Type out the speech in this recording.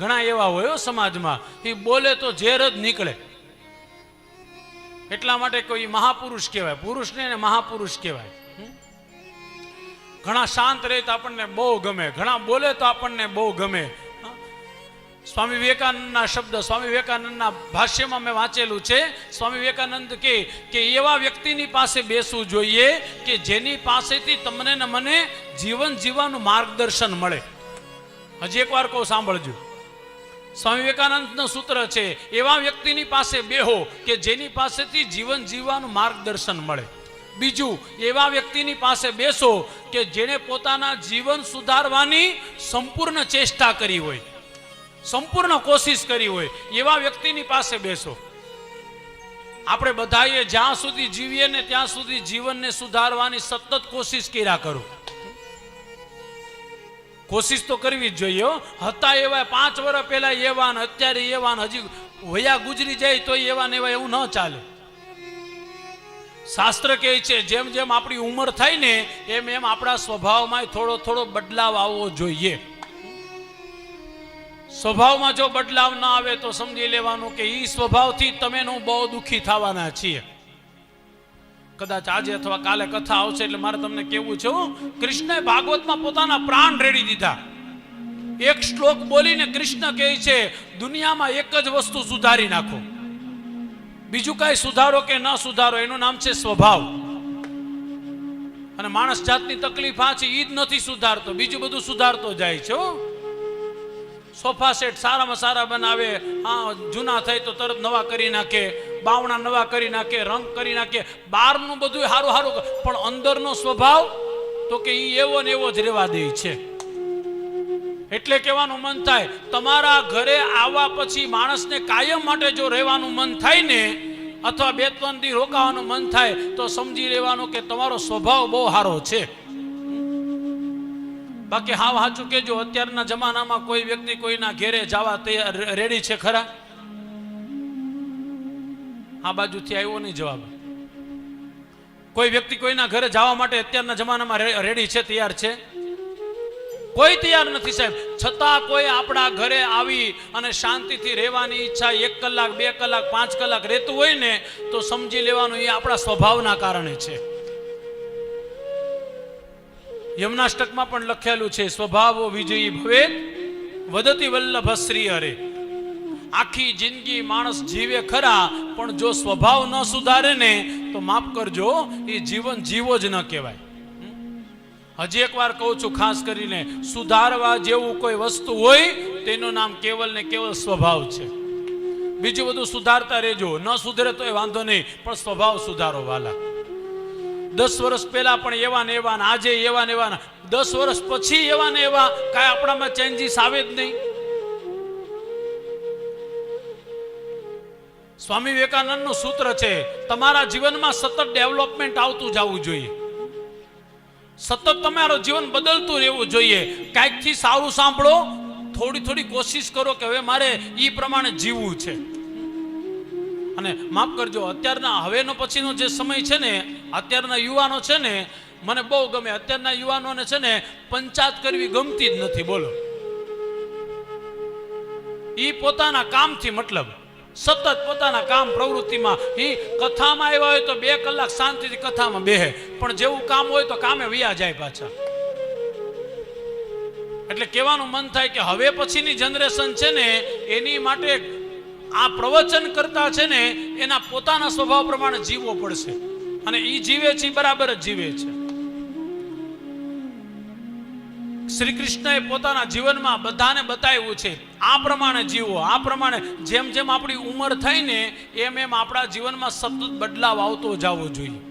ઘણા એવા હોય સમાજમાં એ બોલે તો ઝેર જ નીકળે. એટલા માટે કોઈ મહાપુરુષ કહેવાય, પુરુષને ને મહાપુરુષ કહેવાય? ઘણા શાંત રહે તો આપણને બહુ ગમે, ઘણા બોલે તો આપણને બહુ ગમે. સ્વામી વિવેકાનંદના શબ્દ, સ્વામી વિવેકાનંદના ભાષ્યમાં મેં વાંચેલું છે, સ્વામી વિવેકાનંદ કે કે એવા વ્યક્તિની પાસે બેસવું જોઈએ કે જેની પાસેથી તમને ને મને જીવન જીવવાનું માર્ગદર્શન મળે. હજી એકવાર કહું, સાંભળજો. સ્વામી વિવેકાનંદનું સૂત્ર છે, એવા વ્યક્તિની પાસે બેહો કે જેની પાસેથી જીવન જીવવાનું માર્ગદર્શન મળે. બીજું, એવા વ્યક્તિની પાસે બેસો કે જેણે પોતાના જીવન સુધારવાની સંપૂર્ણ ચેષ્ટા કરી હોય. સંપૂર્ણ કોશિશ કરી હોય, એવા વ્યક્તિની પાસે બેસો. આપણે બધાએ જ્યાં સુધી જીવીએ ને ત્યાં સુધી જીવનને સુધારવાની સતત કોશિશ કર્યા કરો. કોશિશ તો કરવી જ જોઈએ હતા એવા, પાંચ વર્ષ પહેલા એવાન, અત્યારે એવાન, હજી વયા ગુજરી જાય તો એવા ને એવા એવું ન ચાલે. શાસ્ત્ર કહે છે, જેમ જેમ આપણી ઉંમર થાય ને, એમ એમ આપણા સ્વભાવમાં થોડો થોડો બદલાવ આવવો જોઈએ. સ્વભાવમાં જો બદલાવ ના આવે તો સમજી લેવાનું કે એ સ્વભાવથી તમે ને બહુ દુઃખી થવાના છીએ. કદાચ આજે અથવા કાલે કથા આવશે એટલે મારે તમને કેવું છે કૃષ્ણએ ભાગવતમાં પોતાના પ્રાણ રેડી દીધા. એક શ્લોક બોલીને કૃષ્ણ કહે છે, દુનિયામાં એક જ વસ્તુ સુધારી નાખો. બીજું કાંઈ સુધારો કે ન સુધારો, એનું નામ છે સ્વભાવ. અને માણસ જાતની તકલીફ આ છે, ઈ જ નથી સુધારતો, બીજું બધું સુધારતો જાય છે, હો. સોફા સેટ સારામાં સારા બનાવે. હા, જૂના થાય તો તરત નવા કરી નાખે, બાવણા નવા કરી નાખે, રંગ કરી નાખે. બહારનું બધું સારું સારું પણ અંદરનો સ્વભાવ તો કે એ એવો ને એવો જ રહેવા દે છે. એટલે કહેવાનું મન થાય, તમારા ઘરે આવવા પછી માણસને કાયમ માટે જો રહેવાનું મન થાય ને, અથવા બે ત્રણ દી રોકાવાનું મન થાય, તો સમજી લેવાનું કે તમારો સ્વભાવ બહુ સારો છે. બાકી હાવ સાચું કેજો અત્યારના જમાનામાં કોઈ વ્યક્તિ કોઈના ઘેરે જવા તૈયાર રેડી છે ખરા? આ બાજુથી આવ્યો નહીં જવાબ. કોઈ વ્યક્તિ કોઈના ઘરે જવા માટે અત્યારના જમાનામાં રેડી છે, તૈયાર છે? કોઈ તૈયાર નથી સાહેબ. છતાં કોઈ આપણા ઘરે આવી અને શાંતિથી રહેવાની ઈચ્છા એક કલાક, બે કલાક, પાંચ કલાક રહેતું હોય ને, તો સમજી લેવાનું એ આપણા સ્વભાવના કારણે છે. યમનાષ્ટકમાં પણ લખેલું છે, સ્વભાવો વિજયી ભવે વદતી વલ્લભ શ્રી હરે આખી જિંદગી માણસ જીવે ખરા, પણ જો સ્વભાવ ન સુધારે ને, તો માફ કરજો, એ જીવન જીવો જ ન કહેવાય. હજી એક વાર કહું છું, ખાસ કરીને, સુધારવા જેવું કોઈ વસ્તુ હોય, તેનું નામ કેવલ ને કેવલ સ્વભાવ છે. બીજું બધું સુધારતા રહેજો. ન સુધરે તો એ વાંધો નહીં, પણ સ્વભાવ સુધારો, વાલા. દસ વર્ષ પહેલા પણ એવા ને એવા આજે એવા ને એવા દસ વર્ષ પછી એવા ને એવા, કાંઈ આપણામાં ચેન્જીસ આવે જ નહીં. સ્વામી વિવેકાનંદનું સૂત્ર છે, તમારા જીવનમાં સતત ડેવલપમેન્ટ આવતું જવું જોઈએ. સતત તમારું જીવન બદલતું રહેવું જોઈએ. કાંઈકથી સારું સાંભળો, થોડી થોડી કોશિશ કરો કે હવે મારે એ પ્રમાણે જીવવું છે. અને માફ કરજો, અત્યારના હવેનો પછીનો જે સમય છે ને અત્યારના યુવાનો છે ને, મને બહુ ગમે. અત્યારના યુવાનોને છે ને, પંચાયત કરવી ગમતી જ નથી, બોલો. એ પોતાના કામથી મતલબ. સતત પોતાના કામ પ્રવૃત્તિમાં. એ કથામાં આવ્યા હોય તો બે કલાક શાંતિથી કથામાં બેહે. પણ જેવું કામ હોય તો કામે વ્યા જાય પાછા. એટલે કહેવાનું મન થાય કે હવે પછીની જનરેશન છે ને, એની માટે આ પ્રવચન કરતા છે ને, એના પોતાના સ્વભાવ પ્રમાણે જીવવો પડશે. અને એ જીવે છે બરાબર જ જીવે છે. શ્રી કૃષ્ણએ પોતાના જીવનમાં બધાને બતાવ્યું છે, આ પ્રમાણે જીવો, આ પ્રમાણે જેમ જેમ આપણી ઉંમર થઈ ને એમ એમ આપણા જીવનમાં સતત બદલાવ આવતો જવો જોઈએ.